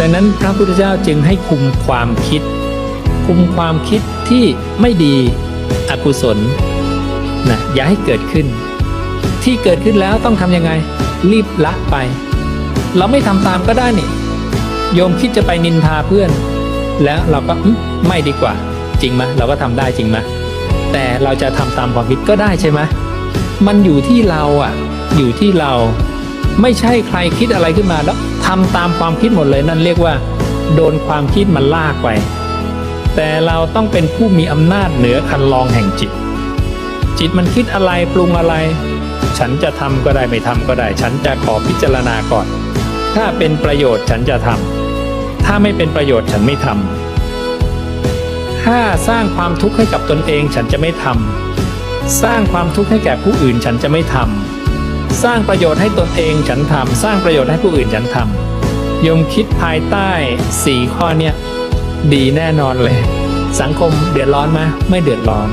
ดังนั้นพระพุทธเจ้าจึงให้คุมความคิด คุมความคิดที่ไม่ดีอกุศลนะอย่าให้เกิดขึ้น ที่เกิดขึ้นแล้วต้องทำยังไง รีบละไป เราไม่ทำตามก็ได้นี่ โยมคิดจะไปนินทาเพื่อน แล้วเราก็ไม่ดีกว่า จริงไหมเราก็ทำได้จริงไหมแต่เราจะทำตามความคิดก็ได้ใช่ไหมมันอยู่ที่เราอะ อยู่ที่เราไม่ใช่ใครคิดอะไรขึ้นมาแล้ว ทำตามความคิดหมดเลยนั่นเรียกว่า โดนความคิดมันลากไป แต่เราต้องเป็นผู้มีอำนาจเหนือคันลองแห่งจิต จิตมันคิดอะไรปรุงอะไร ฉันจะทำก็ได้ไม่ทำก็ได้ ฉันจะขอพิจารณาก่อน ถ้าเป็นประโยชน์ฉันจะทำถ้าไม่เป็นประโยชน์ฉันไม่ทำถ้าสร้างความทุกข์ให้กับตนเองฉันจะไม่ทำสร้างความทุกข์ให้แก่ผู้อื่นฉันจะไม่ทำ สร้างประโยชน์ให้ตนเองฉันทำสร้างประโยชน์ให้ผู้อื่นฉันทำโยมคิดภายใต้สี่ข้อเนี้ยดีแน่นอนเลย สังคมเดือดร้อนไหมไม่เดือดร้อน